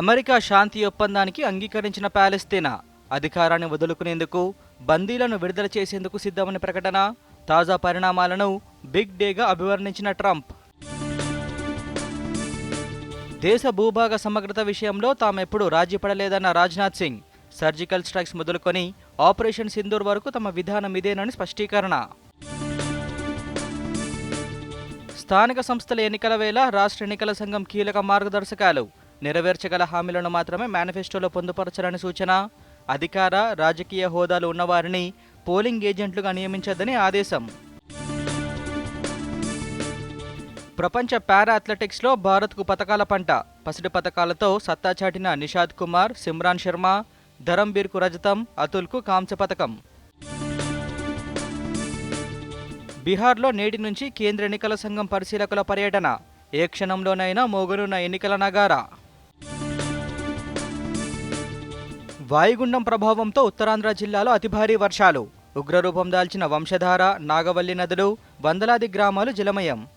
America శాంతి ఒప్పందానికి అంగీకరించిన పాలస్తీనా అధికారాన్ని వదులుకునేందుకు బందీలను విడుదల చేసేందుకు సిద్ధమని ప్రకటన తాజా పరిణామాలను బిగ్ డేగా అభివర్ణించిన ట్రంప్. దేశ భూభాగ సమగ్రత విషయంలో తామెప్పుడు రాజీపడలేదన్న రాజ్నాథ్ సింగ్. సర్జికల్ స్ట్రైక్స్ మొదలుకొని ఆపరేషన్ సింధూర్ వరకు తమ విధానం ఇదేనని స్పష్టీకరణ. స్థానిక సంస్థల ఎన్నికల వేళ రాష్ట్ర ఎన్నికల సంఘం కీలక మార్గదర్శకాలు నెరవేర్చగల హామీలను మాత్రమే మేనిఫెస్టోలో పొందుపరచాలని సూచన. అధికార రాజకీయ హోదాలు ఉన్నవారిని పోలింగ్ ఏజెంట్లుగా నియమించొద్దని ఆదేశం. ప్రపంచ పారా అథ్లెటిక్స్లో భారత్కు పథకాల పంట. పసిడి పథకాలతో సత్తా చాటిన నిషాద్ కుమార్ సిమ్రాన్ శర్మ ధరంబీర్కు రజతం అతుల్కు కాంస్య పథకం బీహార్లో నేటి నుంచి కేంద్ర ఎన్నికల సంఘం పరిశీలకుల పర్యటన. ఏ క్షణంలోనైనా మోగనున్న ఎన్నికల నగారా. వాయుగుండం ప్రభావంతో ఉత్తరాంధ్ర జిల్లాలో అతి భారీ వర్షాలు. ఉగ్రరూపం దాల్చిన వంశధార నాగవల్లి నదులు వందలాది గ్రామాలు జలమయం.